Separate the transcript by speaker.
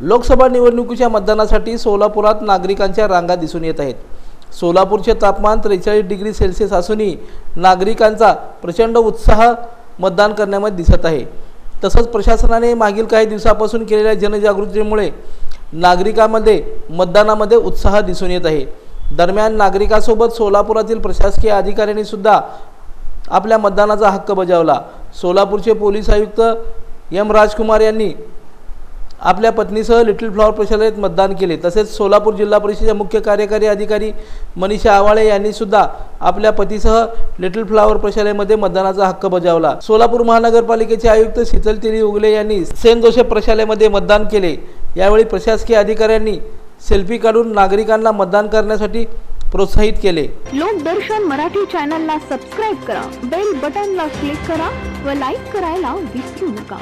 Speaker 1: लोकसभा निवडणुकीच्या मतदानासाठी सोलापुरात नागरिकांच्या रांगा दिसून येत आहेत. सोलापूरचे तापमान त्रेचाळीस डिग्री सेल्सिअस असूनही नागरिकांचा प्रचंड उत्साह मतदान करण्यामध्ये दिसत आहे. तसंच प्रशासनाने मागील काही दिवसापासून केलेल्या जनजागृतीमुळे नागरिकांमध्ये मतदानामध्ये उत्साह दिसून येत आहे. दरम्यान नागरिकासोबत सोलापुरातील प्रशासकीय अधिकाऱ्यांनी सुद्धा आपल्या मतदानाचा हक्क बजावला. सोलापूरचे पोलीस आयुक्त एम राजकुमार यांनी आपल्या पत्नीसह लिटिल फ्लॉवर प्रशालेत मतदान केले. तसेच सोलापूर जिल्हा परिषदेच्या मुख्य कार्यकारी अधिकारी मनीषा आवाळे यांनी सुद्धा आपल्या पतीसह लिटिल फ्लॉवर प्रशालेमध्ये मतदानाचा हक्क बजावला. सोलापूर महानगरपालिकेचे आयुक्त शीतल तिरी उगले यांनी सेंट जोसेफ प्रशालेमध्ये मतदान केले. यावेळी प्रशासकीय अधिकाऱ्यांनी सेल्फी काढून नागरिकांना मतदान करण्यासाठी प्रोत्साहित केले.
Speaker 2: लोकदर्शन मराठी चॅनलला सबस्क्राईब करा. बेल बटनला क्लिक करा व लाईक करायला विसरू नका.